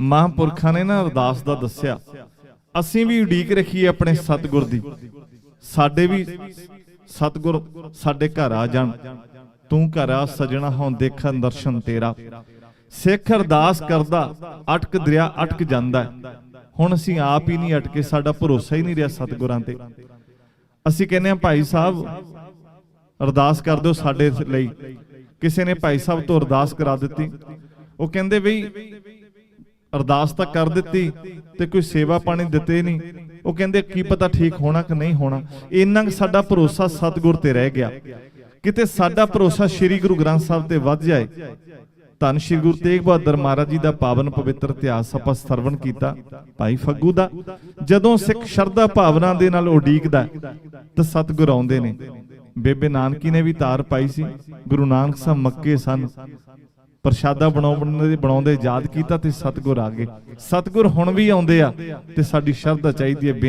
ਮਹਾਂਪੁਰਖਾਂ ਨੇ ਨਾ ਅਰਦਾਸ ਦਾ ਦੱਸਿਆ, ਅਸੀਂ ਵੀ ਉਡੀਕ ਰੱਖੀਏ ਆਪਣੇ ਸਤਿਗੁਰ ਦੀ। ਸਾਡੇ ਵੀ ਸਤਿਗੁਰ ਸਾਡੇ ਘਰ ਆ ਜਾਣ। ਤੂੰ ਘਰ ਆ, ਸਜਣਾ ਹੋਂ ਦੇਖਣ ਦਰਸ਼ਨ ਤੇਰਾ। ਸਿੱਖ ਅਰਦਾਸ ਕਰਦਾ, ਅਟਕ ਦਰਿਆ ਅਟਕ ਜਾਂਦਾ ਹੁਣ ਅਸੀਂ ਆਪ ਹੀ ਨਹੀਂ ਅਟਕੇ, ਸਾਡਾ ਭਰੋਸਾ ਹੀ ਨਹੀਂ ਰਿਹਾ ਸਤਿਗੁਰਾਂ ਤੇ। ਅਸੀਂ ਕਹਿੰਦੇ ਆ ਭਾਈ ਸਾਹਿਬ, ਅਰਦਾਸ ਕਰ ਦਿਓ ਸਾਡੇ ਲਈ। ਕਿਸੇ ਨੇ ਭਾਈ ਸਾਹਿਬ ਤੋਂ ਅਰਦਾਸ ਕਰਾ ਦਿੱਤੀ। ਉਹ ਕਹਿੰਦੇ ਬਈ ਅਰਦਾਸ ਤਾਂ ਕਰ ਦਿੱਤੀ ਤੇ ਕੋਈ ਸੇਵਾ ਪਾਣੀ ਦਿੱਤੇ ਨਹੀਂ। ਉਹ ਕਹਿੰਦੇ, ਕੀ ਪਤਾ ਠੀਕ ਹੋਣਾ ਕਿ ਨਹੀਂ ਹੋਣਾ। ਇੰਨਾ ਕੁ ਸਾਡਾ ਭਰੋਸਾ ਸਤਿਗੁਰ ਤੇ ਰਹਿ ਗਿਆ। ਕਿਤੇ ਸਾਡਾ ਭਰੋਸਾ ਸ੍ਰੀ ਗੁਰੂ ਗ੍ਰੰਥ ਸਾਹਿਬ ਤੇ ਵੱਧ ਜਾਏ, ਧੰਨ ਸ੍ਰੀ ਗੁਰੂ ਤੇਗ ਬਹਾਦਰ ਮਹਾਰਾਜ ਜੀ ਦਾ ਪਾਵਨ ਪਵਿੱਤਰ ਇਤਿਹਾਸ ਆਪਾਂ ਸਰਵਣ ਕੀਤਾ, ਭਾਈ ਫੱਗੂ ਦਾ। ਜਦੋਂ ਸਿੱਖ ਸ਼ਰਧਾ ਭਾਵਨਾ ਦੇ ਨਾਲ ਉਡੀਕਦਾ, ਤਾਂ ਸਤਿਗੁਰ ਆਉਂਦੇ ਨੇ। ਬੇਬੇ ਨਾਨਕੀ ਨੇ ਵੀ ਤਾਰ ਪਾਈ ਸੀ। ਗੁਰੂ ਨਾਨਕ ਸਾਹਿਬ ਮੱਕੇ ਸਨ। ਪ੍ਰਸ਼ਾਦਾ ਬਣਾਉਣ ਦੇ ਬਣਾਉਂਦੇ ਯਾਦ ਕੀਤਾ ਤੇ ਸਤਿਗੁਰ ਆ ਗਏ। ਸਤਿਗੁਰ ਹੁਣ ਵੀ ਆਉਂਦੇ ਆ ਤੇ ਸਾਡੀ ਸ਼ਰਧਾ ਚਾਹੀਦੀ ਹੈ, ਬੇਨਤੀ